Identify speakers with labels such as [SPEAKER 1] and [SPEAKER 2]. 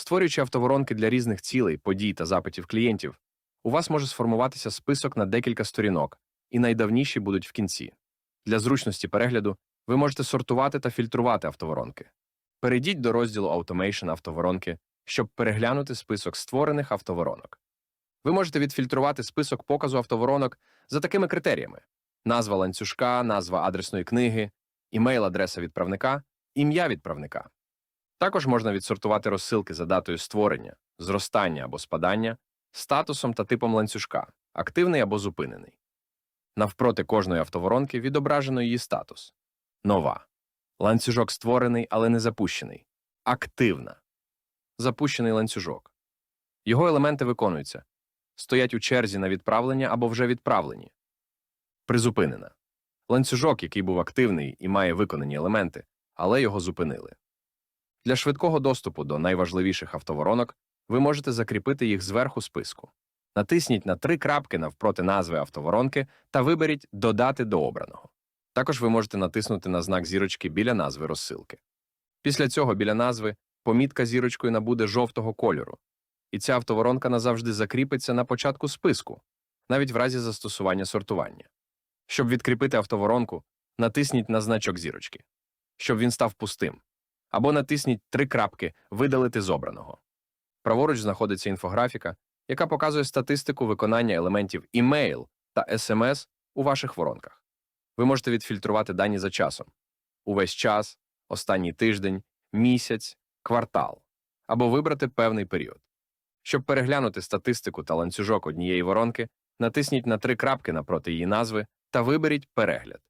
[SPEAKER 1] Створюючи автоворонки для різних цілей, подій та запитів клієнтів, у вас може сформуватися список на декілька сторінок, і найдавніші будуть в кінці. Для зручності перегляду ви можете сортувати та фільтрувати автоворонки. Перейдіть до розділу Automation автоворонки, щоб переглянути список створених автоворонок. Ви можете відфільтрувати список показу автоворонок за такими критеріями: назва ланцюжка, назва адресної книги, імейл-адреса відправника, ім'я відправника. Також можна відсортувати розсилки за датою створення, зростання або спадання, статусом та типом ланцюжка, активний або зупинений. Навпроти кожної автоворонки відображено її статус. Нова. Ланцюжок створений, але не запущений. Активна. Запущений ланцюжок. Його елементи виконуються. Стоять у черзі на відправлення або вже відправлені. Призупинена. Ланцюжок, який був активний і має виконані елементи, але його зупинили. Для швидкого доступу до найважливіших автоворонок ви можете закріпити їх зверху списку. Натисніть на три крапки навпроти назви автоворонки та виберіть Додати до обраного. Також ви можете натиснути на знак зірочки біля назви розсилки. Після цього біля назви помітка зірочкою набуде жовтого кольору, і ця автоворонка назавжди закріпиться на початку списку, навіть в разі застосування сортування. Щоб відкріпити автоворонку, натисніть на значок зірочки, щоб він став пустим, або натисніть три крапки Видалити з обраного. Праворуч знаходиться інфографіка, яка показує статистику виконання елементів імейл та СМС у ваших воронках. Ви можете відфільтрувати дані за часом увесь час, останній тиждень, місяць, квартал або вибрати певний період. Щоб переглянути статистику та ланцюжок однієї воронки, натисніть на три крапки напроти її назви та виберіть Перегляд.